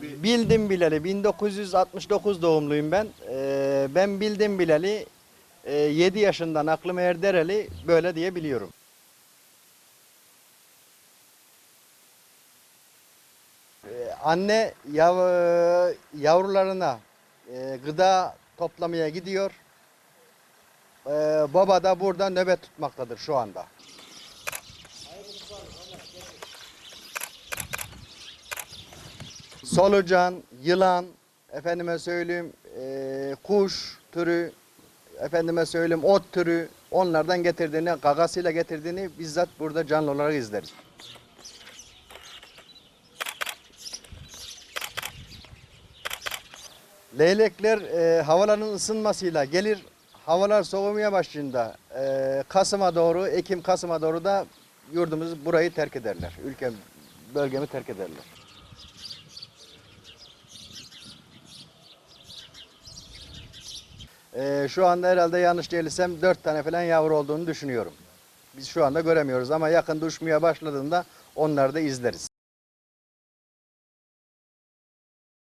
Bildim bileli 1969 doğumluyum ben. Ee, ben bildim bileli e, 7 yaşından aklım erdereli böyle diyebiliyorum. Ee, anne yav- yavrularına e, gıda toplamaya gidiyor. Ee, baba da burada nöbet tutmaktadır şu anda. Solucan, yılan, efendime söyleyeyim e, kuş türü, efendime söyleyeyim ot türü onlardan getirdiğini, gagasıyla getirdiğini bizzat burada canlı olarak izleriz. Leylekler e, havaların ısınmasıyla gelir. Havalar soğumaya başlayınca e, Kasım'a doğru, Ekim Kasım'a doğru da yurdumuzu burayı terk ederler. Ülkem, bölgemi terk ederler. E, şu anda herhalde yanlış değilsem dört tane falan yavru olduğunu düşünüyorum. Biz şu anda göremiyoruz ama yakında uçmaya başladığında onları da izleriz.